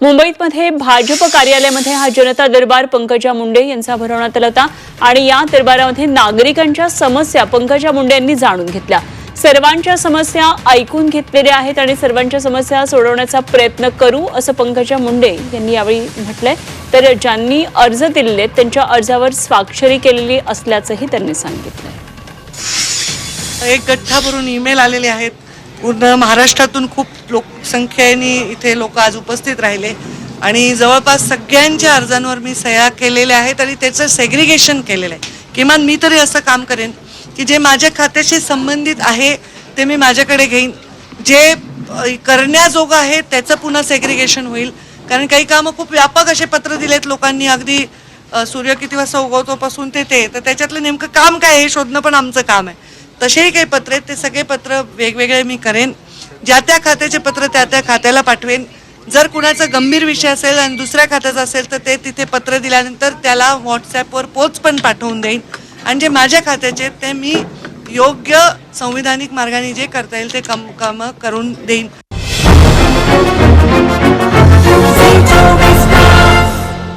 मुंबईमध्ये भाजप कार्यालयामध्ये हा जनता दरबार पंकजा मुंडे यांचा भरवण्यात आला होता. आणि या दरबारामध्ये नागरिकांच्या समस्या पंकजा मुंडे यांनी जाणून घेतल्या. सर्वांच्या समस्या ऐकून घेतलेल्या आहेत आणि सर्वांच्या समस्या सोडवण्याचा प्रयत्न करू असं पंकजा मुंडे यांनी यावेळी म्हटलंय. तर ज्यांनी अर्ज दिलेले आहेत, त्यांच्या अर्जावर स्वाक्षरी केलेली असल्याचंही त्यांनी सांगितलंय. एक गठ्ठा भरून ईमेल आलेले आहेत. पूर्ण महाराष्ट्रातून खूप लोकसंख्येने इथे लोक आज उपस्थित राहिले. आणि जवळपास सगळ्यांच्या अर्जांवर मी सह्या केलेल्या आहेत आणि त्याचं सेग्रिगेशन केलेलं आहे. किमान मी तरी असं काम करेन की जे माझ्या खात्याशी संबंधित आहे ते मी माझ्याकडे घेईन. जे करण्याजोगं आहे त्याचं पुन्हा सेग्रिगेशन होईल. कारण काही कामं खूप व्यापक असे पत्र दिलेत लोकांनी. अगदी सूर्य किती वाजता उगवतो पासून ते ते. तर त्याच्यातलं नेमकं काम काय हे शोधणं पण आमचं काम आहे. तसेही काही पत्र आहेत ते सगळे पत्र वेगवेगळे मी करेन. ज्या त्या खात्याचे पत्र त्या त्या खात्याला पाठवेन. जर कुणाचा गंभीर विषय असेल आणि दुसऱ्या खात्याचा असेल तर ते तिथे पत्र दिल्यानंतर त्याला व्हॉट्सॲपवर पोच पण पाठवून देईन. आणि जे माझ्या खात्याचे आहेत ते मी योग्य संविधानिक मार्गाने जे करता येईल ते कम कामं करून देईन.